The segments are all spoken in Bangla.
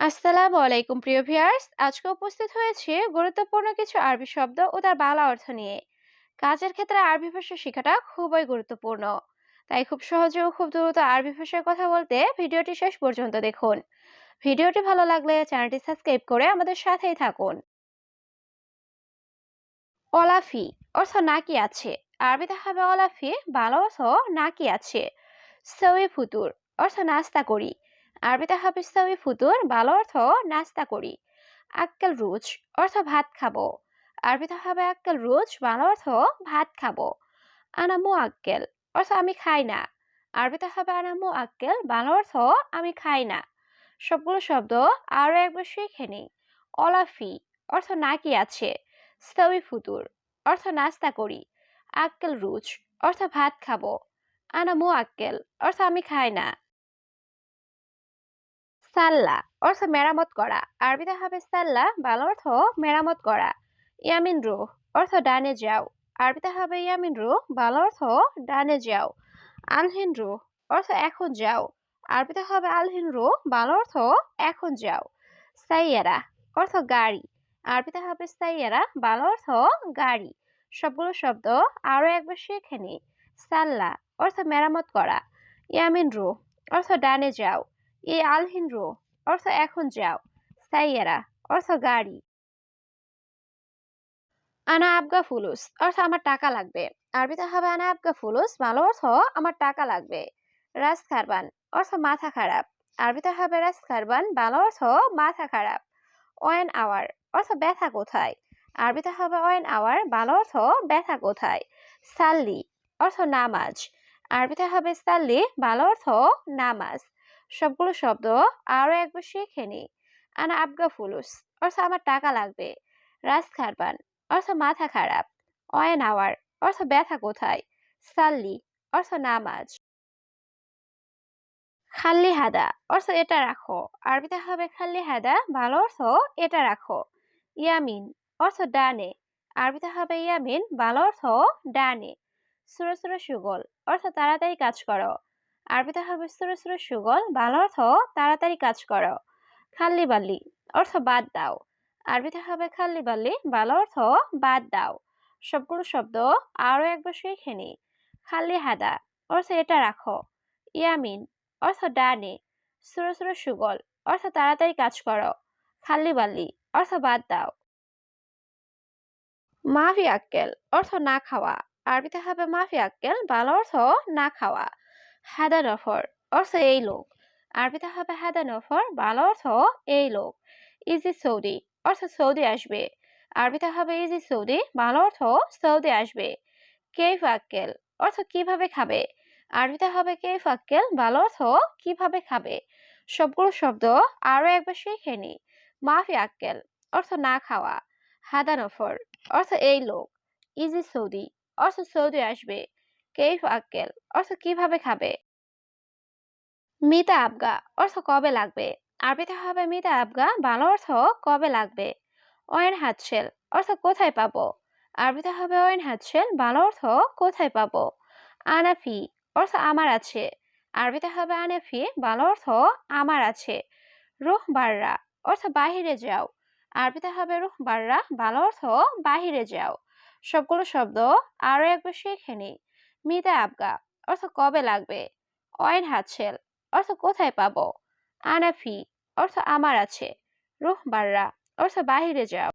আসসালামু আলাইকুম, প্রিয় ভিয়ার্স আজকে উপস্থিত হয়েছে গুরুত্বপূর্ণ কিছু আরবি শব্দ ও তার বাংলা অর্থ নিয়ে। কাজের ক্ষেত্রে আরবি ভাষা শেখাটা খুবই গুরুত্বপূর্ণ। তাই খুব সহজে ও খুব দ্রুত আরবি ভাষায় কথা বলতে ভিডিওটি শেষ পর্যন্ত দেখুন। ভিডিওটি ভালো লাগলে চ্যানেলটি সাবস্ক্রাইব করে আমাদের সাথেই থাকুন। অলাফি অর্থ নাকি আছে। আরবিতে হবে অলাফি ভালো অর্থ নাকি আছে। সৌই ফুতুর অর্থ নাস্তা করি। আরবিতে সৌই ফুতুর ভালো অর্থ নাস্তা করি। আক্কেল রুজ অর্থ ভাত খাব। আরবিতে হবে আক্কেল রুজ ভালো অর্থ ভাত খাব। আনামু আক্কেল অর্থ আমি খাই না। আরবিতে হবে আনামু আক্কেল ভালো অর্থ আমি খাই না। সবগুলো শব্দ আরও একবার শিখে নিই। অলাফি অর্থ নাকি আছে। সৌই ফুতুর অর্থ নাস্তা করি। আক্কেল রুজ অর্থ ভাত খাব। আনামু আক্কেল অর্থ আমি খাই না। সাল্লা, অর্থ মেরামত করা। আরবিতে হবে সাল্লা ভালো অর্থ মেরামত করা। ইয়ামিন রুহ অর্থ ডানে যাও। আরবিতে হবে ইয়ামিন রুহ ভালো অর্থ ডানে যাও। আলহিন রুহ অর্থ এখন যাও। আরবিতে হবে আলহিন রুহ ভালো অর্থ এখন যাও। সাইয়ারা, অর্থ গাড়ি। আরবিতে হবে সাইয়ারা ভালো অর্থ গাড়ি। সবগুলো শব্দ আরও একবার শিখে নি। সাল্লা, অর্থ মেরামত করা। ইয়ামিন রুহ অর্থ ডানে যাও। এ আলহিন রো অর্থ এখন যাও। সাইয়ারা, অর্থ গাড়ি। আনা আবগা ফুলুস, অর্থ আমার টাকা লাগবে। আরবিতে হবে আনা আবগা ফুলুস ভালো অর্থ আমার টাকা লাগবে। রাজ খারবান, অর্থ মাথা খারাপ। আরবিতে হবে রাজ খারবান ভালো অর্থ মাথা খারাপ। ওয়েন আওয়ার, অর্থ ব্যথা কোথায়? আরবিতে হবে ওয়েন আওয়ার ভালো অর্থ ব্যথা কোথায়? সাল্লি, অর্থ নামাজ। আরবিতে হবে সাল্লি ভালো অর্থ নামাজ। সবগুলো শব্দ আরও একবার শিখে নি আনা আবগা ফুলুস, অর্থ আমার টাকা লাগবে। রাজ খারবান, অর্থ মাথা খারাপ। অয়েন আওয়ার, অর্থ ব্যথা কোথায়? সাল্লি, অর্থ নামাজ। খাল্লি হাদা, অর্থ এটা রাখো। আরবিতে হবে খাল্লি হাদা, ভালো অর্থ এটা রাখো। ইয়ামিন, অর্থ ডানে। আরবিতে হবে ইয়ামিন, ভালো অর্থ ডানে। সুরো সুরো সুগল, অর্থ তাড়াতাড়ি কাজ করো। আরবিতে হবে সুরো সুগল ভালো অর্থ তাড়াতাড়ি কাজ করো, খাল্লি বাল্লি অর্থ বাদ দাও, আরবিতে হবে খাল্লি বাল্লি ভালো অর্থ বাদ দাও, সবগুলো শব্দ আরও একবার শিখে নি, খাল্লি হাদা অর্থ এটা রাখো, ইয়ামিন অর্থ ডানে, সুরো সুরো সুগল অর্থ তাড়াতাড়ি কাজ করো, খাল্লি বাল্লি অর্থ বাদ দাও। মাফি আক্কেল অর্থ না খাওয়া, আরবিতে হবে মাফি আক্কেল ভালো অর্থ না খাওয়া হাদা নফর অর্থ এই লোক। আরবিতে হবে হাদা নফর ভালো অর্থ এই লোক। ইজি সৌদি, অর্থ সৌদি আসবে। আরবিতে হবে ইজি সৌদি ভালো অর্থ সৌদি আসবে। কেফ আক্কেল, অর্থ কীভাবে খাবে? আরবিতে হবে কেফ আক্কেল ভালো অর্থ কীভাবে খাবে? সবগুলো শব্দ আরও একবার শিখে নি। মাফি আক্কেল, অর্থ না খাওয়া। হাদা নফর অর্থ এই লোক। ইজি সৌদি, অর্থ সৌদি আসবে। কেইফ আক্কেল? অর্থ কীভাবে খাবে? মিতা আবগা, অর্থ কবে লাগবে? আরবিতে হবে মিতা আবগা ভালো অর্থ কবে লাগবে? অয়েন হাতশেল, অর্থ কোথায় পাবো? আরবিতে হবে অয়েন হাতশেল ভালো অর্থ কোথায় পাবো? আনাফি, অর্থ আমার আছে। আরবিতে হবে আনাফি ভালো অর্থ আমার আছে। রুহ বাররা, অর্থ বাহিরে যাও। আরবিতে হবে রুহ বাররা ভালো অর্থ বাহিরে যাও। সবগুলো শব্দ আরও একবার শিখে নিই। মিতা আবগা। অর্থ কবে লাগবে? অয়েন হাতছেল অর্থ কোথায় পাব? আনাফি। অর্থ আমার আছে। রুহ বাররা। অর্থ বাহিরে যাও।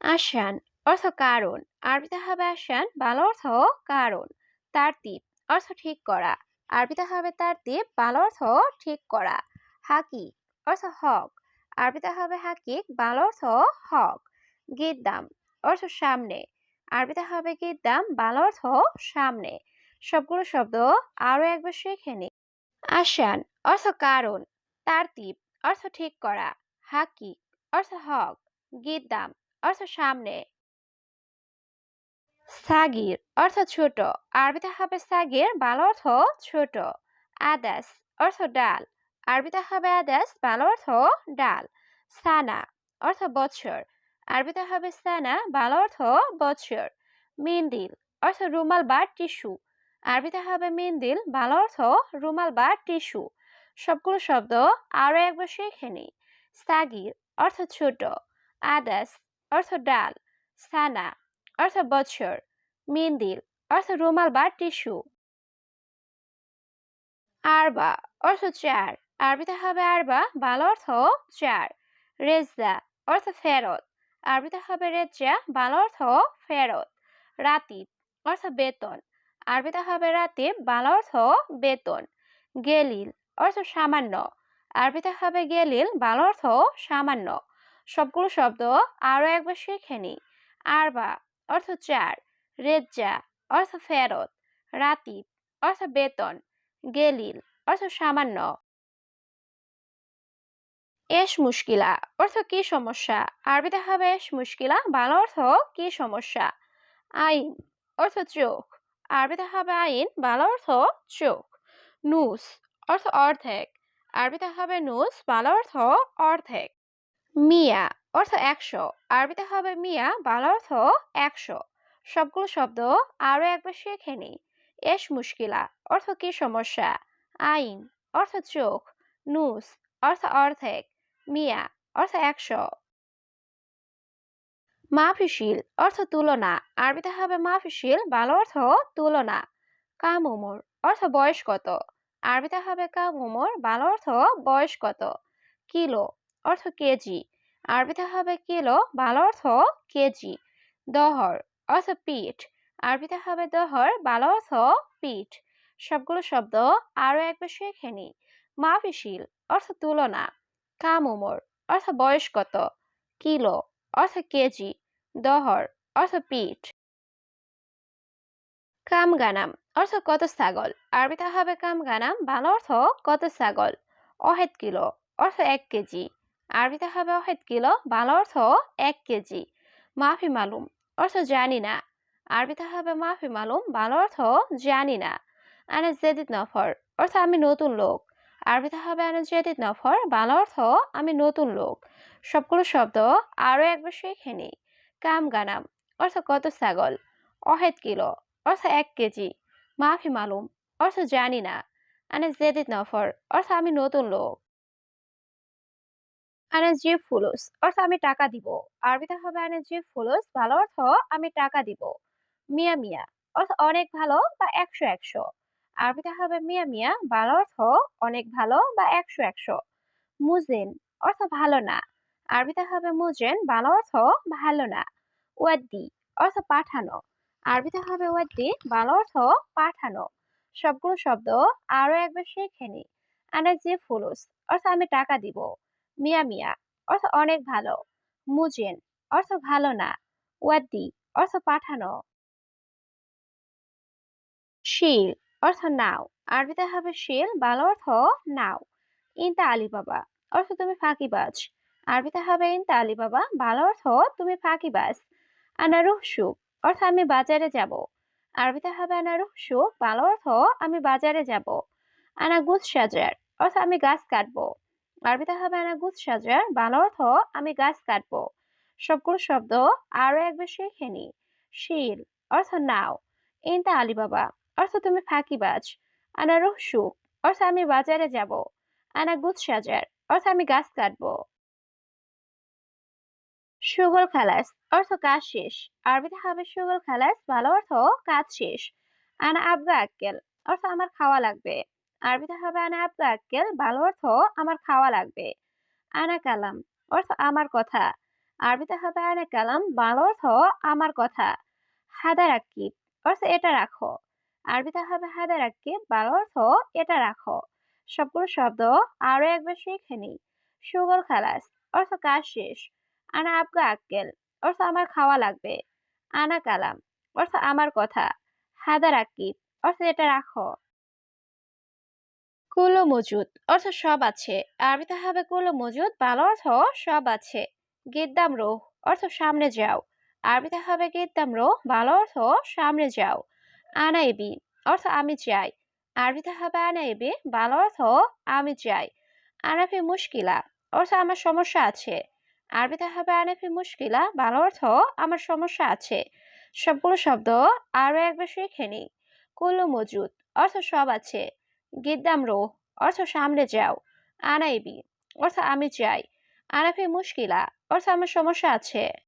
আসান অর্থ কারণ। আরবিতে হবে আসান ভালো অর্থ কারণ। তারতিব। অর্থ ঠিক করা। আরবিতে হবে তারতিব। ভালো অর্থ ঠিক করা। হাকি অর্থ হক। আরবিতে হবে হাকিক। ভালো অর্থ হক। গিদ্দাম। অর্থ সামনে। আরবিতে হবে কি দাম ভালো অর্থ সামনে। সবগুলো শব্দ আরও একবার শিখে নি। আসান, অর্থ কারণ তারতিব অর্থ ঠিক করা হাকি অর্থ হক গিদ্দাম অর্থ সামনে। সাগির, অর্থ ছোট আরবিতে হবে সাগির ভালো অর্থ ছোট। আদাস, অর্থ ডাল আরবিতে হবে আদাস ভালো অর্থ ডাল। সানা, অর্থ বছর আরবিতে হবে সানা ভালো অর্থ বছর মিন্দিল অর্থ রুমাল বা টিস্যু। আরবিতে হবে মিন্দিল ভালো অর্থ রুমাল বা টিস্যু। সবগুলো শব্দ আরও একবার শিখে নিই। সাগির অর্থ ছোট, আদাস অর্থ ডাল সানা অর্থ বছর মিন্দিল অর্থ রুমাল বা টিস্যু। আরবা অর্থ চার, আরবিতে হবে আরবা, বাল অর্থ চার রেজা অর্থ ফেরত। আরবিতে হবে রেজা বাল অর্থ ফেরত। রাতিব অর্থ বেতন। আরবিতে হবে রাতিব বাল অর্থ বেতন। গেলিল, অর্থ সামান্য। আরবিতে হবে গেলিল, বাংলা অর্থ সামান্য। সবগুলো শব্দ আরও একবার শিখে নি। আরবা, অর্থ চার। রেজ্জা অর্থ ফেরত। রাতিব অর্থ বেতন। গেলিল, অর্থ সামান্য। এস মুশকিলা, অর্থ কি সমস্যা? আরবিতে হবে এস মুশকিলা, বাংলা অর্থ কি সমস্যা? আইন, অর্থ চোখ। আরবিতে হবে আইন, বাংলা অর্থ চোখ। নুস, অর্থ অর্ধেক। আরবিতে হবে নুস, বাংলা অর্থ অর্ধেক। মিয়া, অর্থ একশো। আরবিতে হবে মিয়া, বাংলা অর্থ একশো। সবগুলো শব্দ আরও একবার শিখে নি। এস মুশকিলা, অর্থ কি সমস্যা? আইন, অর্থ চোখ। নুস, অর্থ অর্ধেক। মিয়া, অর্থ একশো। মাফিশিল অর্থ তুলনা। আরবিতে হবে মাফিশিল বাংলা অর্থ তুলনা। কাম উমর, অর্থ বয়স কত? আরবিতে হবে কাম উমর বাংলা অর্থ বয়স কত? কিলো, অর্থ কেজি। আরবিতে হবে কিলো বাংলা অর্থ কেজি। দহর, অর্থ পিঠ। আরবিতে হবে দহর বাংলা অর্থ পিঠ। সবগুলো শব্দ আরও একবার শিখে নি। অর্থ তুলনা। কাম উমর, অর্থ বয়স কত? কিলো, অর্থ কেজি, দহর, অর্থ পিঠ। কাম গানাম, অর্থ কত ছাগল? আরবিতে হবে কাম গানাম, বাংলা অর্থ কত ছাগল? অহেদ কিলো, অর্থ এক কেজি। আরবিতে হবে অহেদ কিলো, বাংলা অর্থ এক কেজি। মাফি মালুম, অর্থ জানি না। আরবিতে হবে মাফি মালুম, বাংলা অর্থ জানি না। আনে জেদিদ নফর, অর্থ আমি নতুন লোক। আরবিতে হবে আনে জেদিদ নফর বাংলা অর্থ আমি নতুন লোক। সবগুলো শব্দ আরও একবার শিখে নিই কাম গানাম, অর্থ কত ছাগল? অহেদ কিলো, অর্থ এক কেজি। মাফি মালুম, অর্থ জানি না। আনে জেদিদ নফর অর্থ আমি নতুন লোক। আনে জিব ফুলুস, অর্থ আমি টাকা দিব। আরবিতে হবে আনে জিব ফুলুস ভালো অর্থ আমি টাকা দিব। মিয়া মিয়া, অর্থ অনেক ভালো বা একশো একশো। আরবিতে হবে মিয়া মিয়া ভালো অর্থ অনেক ভালো বা একশো একশো। মুজিন অর্থ ভালো না। আরবিতে হবে মুজেন ভালো অর্থ ভালো না। ওয়াদ্দি অর্থ পাঠানো। আরবিতে হবে ওয়াদ্দি ভালো অর্থ পাঠানো। সবগুলো শব্দ আরও একবার শিখে নি। আনা যে ফুলুস, অর্থ আমি টাকা দিব। মিয়া মিয়া, অর্থ অনেক ভালো। মুজেন অর্থ ভালো না। ওয়াদ্দি অর্থ পাঠানো। শিল অর্থ নাও। আরবিতে হবে শিল ভালো অর্থ নাও। ইনতা আলী বাবা অর্থ তুমি ফাঁকিবাজ। আরবিতে হবে ইনতা আলী বাবা ভালো অর্থ তুমি ফাঁকিবাজ। আনা রুহসু অর্থ আমি বাজারে যাব। আরবিতে হবে আনা রুহসু ভালো অর্থ আমি বাজারে যাব। আনা গুছ সাজার, অর্থ আমি গাছ কাটবো। আরবিতে হবে আনা গুছ সাজার ভালো অর্থ আমি গাছ কাটবো। সবগুলো শব্দ আরও একবার শিখে নি। শিল, অর্থ নাও। ইনতা আলী বাবা অর্থ তুমি ফাঁকিবাজ। আনা রুহসু অর্থ আমি বাজারে যাব। আনা গুছ সাজার অর্থ আমি গাছ কাটবো। সুগল খালাস, অর্থ কাজ শেষ। আরবিতে হবে সুগল খালাস, ভালো অর্থ কাজ শেষ। আনা আবগা আক্কেল, অর্থ আমার খাওয়া লাগবে। আরবিতে হবে আনা আবগা আক্কেল, ভালো অর্থ আমার খাওয়া লাগবে। আনা কালাম, অর্থ আমার কথা। আরবিতে হবে আনা কালাম, ভালো অর্থ আমার কথা। হাদা রাকিব অর্থ এটা রাখো। আরবিতে হবে হাদা রাকিব ভালো অর্থ এটা রাখো। সবগুলো শব্দ আরও একবার শিখে নিই। সুগল খালাস, অর্থ কাজ শেষ। আনা আবগা আক্কেল, অর্থ আমার খাওয়া লাগবে। আনা কালাম, অর্থ আমার কথা। হাদা রাকিব অর্থ এটা রাখো। কুলো মজুদ, অর্থ সব আছে। আরবিতে হবে কুলো মজুদ ভালো অর্থ সব আছে। গিদ্দাম রোহ, অর্থ সামনে যাও। আরবিতে হবে গিদ্দাম রোহ ভালো অর্থ সামনে যাও। আনা এবি। অর্থ আমি চাই আরবিতে হবে আনা এবি। ভালো অর্থ আমি চাই আনাফি মুশকিলা। অর্থ আমার সমস্যা আছে। আরবিতে হবে আনাফি মুশকিলা। ভালো অর্থ আমার সমস্যা আছে। সবগুলো শব্দ আরও একবার শিখে নি কুল্লু মজুদ। অর্থ সব আছে। গিদ্দাম রোহ। অর্থ সামনে যাও। আনাইবি অর্থ আমি চাই আনাফি মুশকিলা। অর্থ আমার সমস্যা আছে।